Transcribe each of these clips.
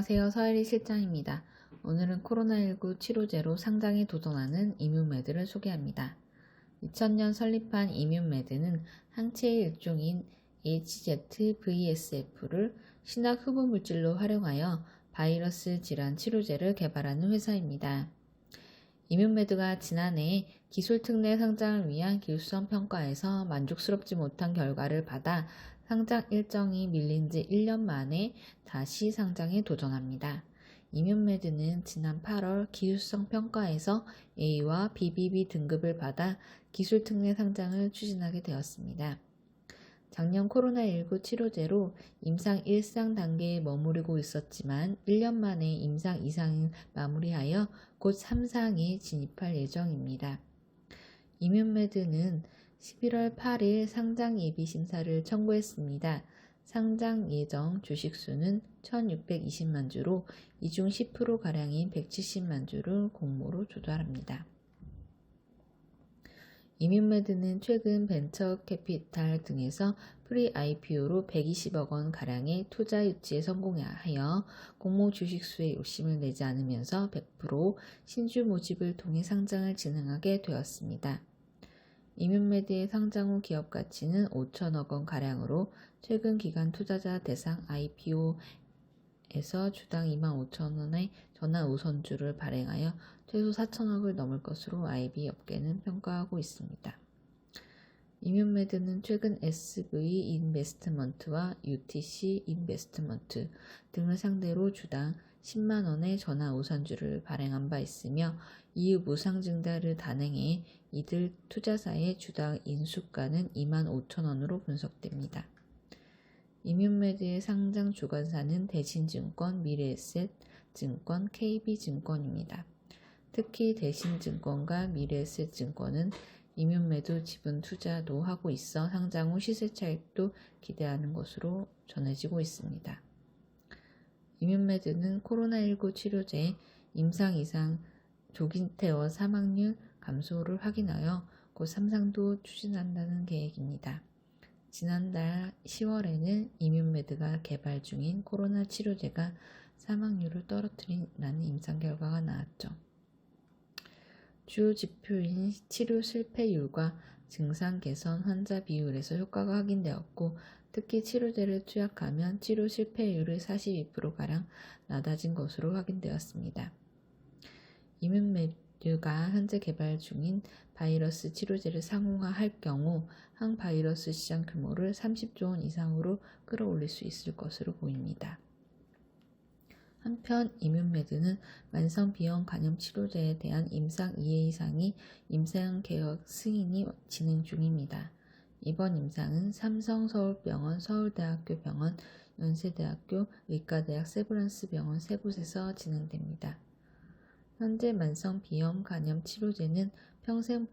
안녕하세요. 서혜리 실장입니다. 오늘은 코로나19 치료제로 상장에 도전하는 이뮨메드를 소개합니다. 2000년 설립한 이뮨메드는 항체의 일종인 HZVSF를 신약 흡입 물질로 활용하여 바이러스 질환 치료제를 개발하는 회사입니다. 이뮨메드가 지난해 기술 특례 상장을 위한 기술성 평가에서 만족스럽지 못한 결과를 받아 상장 일정이 밀린 지 1년 만에 다시 상장에 도전합니다. 이뮨메드는 지난 8월 기술성 평가에서 A와 BBB 등급을 받아 기술 특례 상장을 추진하게 되었습니다. 작년 코로나19 치료제로 임상 1상 단계에 머무르고 있었지만 1년 만에 임상 2상을 마무리하여 곧 3상에 진입할 예정입니다. 이뮨메드는 11월 8일 상장 예비 심사를 청구했습니다. 상장 예정 주식수는 1620만 주로 이중 10%가량인 170만 주를 공모로 조달합니다. 이뮨메드는 최근 벤처 캐피탈 등에서 프리 IPO로 120억 원 가량의 투자 유치에 성공하여 공모 주식수에 욕심을 내지 않으면서 100% 신주 모집을 통해 상장을 진행하게 되었습니다. 이뮨메드의 상장 후 기업 가치는 5천억 원 가량으로 최근 기간 투자자 대상 IPO 에서 주당 2만 5천 원의 전환 우선주를 발행하여 최소 4천억을 넘을 것으로 IB 업계는 평가하고 있습니다. 이뮨메드는 최근 SV 인베스트먼트와 UTC 인베스트먼트 등을 상대로 주당 10만 원의 전화 우선주를 발행한 바 있으며 이후 무상 증자를 단행해 이들 투자사의 주당 인수가는 2만 5천 원으로 분석됩니다. 이뮨메드의 상장 주관사는 대신증권, 미래에셋 증권, KB증권입니다. 특히 대신증권과 미래에셋 증권은 이뮨메드 지분 투자도 하고 있어 상장 후 시세 차익도 기대하는 것으로 전해지고 있습니다. 이뮨메드는 코로나19 치료제 임상 이상 조기퇴원 사망률 감소를 확인하여 곧 3상도 추진한다는 계획입니다. 지난달 10월에는 이뮨메드가 개발 중인 코로나 치료제가 사망률을 떨어뜨린다는 임상 결과가 나왔죠. 주 지표인 치료 실패율과 증상 개선 환자 비율에서 효과가 확인되었고 특히 치료제를 투약하면 치료 실패율이 42%가량 낮아진 것으로 확인되었습니다. 이뮨메드 가 현재 개발 중인 바이러스 치료제를 상용화할 경우 항바이러스 시장 규모를 30조 원 이상으로 끌어올릴 수 있을 것으로 보입니다. 한편 이뮨메드는 만성 비형 간염 치료제에 대한 임상 2회 이상이 임상 개혁 승인이 진행 중입니다. 이번 임상은 삼성 서울병원, 서울대학교 병원, 연세대학교, 의과대학, 세브란스 병원 세 곳에서 진행됩니다. 현재 만성 비염 간염 치료제는 평생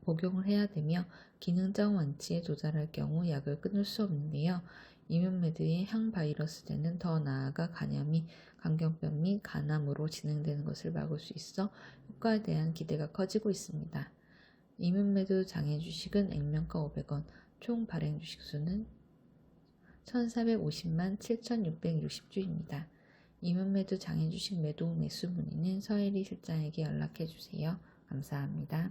복용을 해야 되며 기능적 완치에 도달할 경우 약을 끊을 수 없는데요. 이뮨메드의 항바이러스제는 더 나아가 간염이 간경병 및 간암으로 진행되는 것을 막을 수 있어 효과에 대한 기대가 커지고 있습니다. 이뮨메드 장애 주식은 액면가 500원, 총 발행 주식 수는 1450만 7660주입니다. 이뮨메드 장애 주식 매도 매수 문의는 서혜리 실장에게 연락해 주세요. 감사합니다.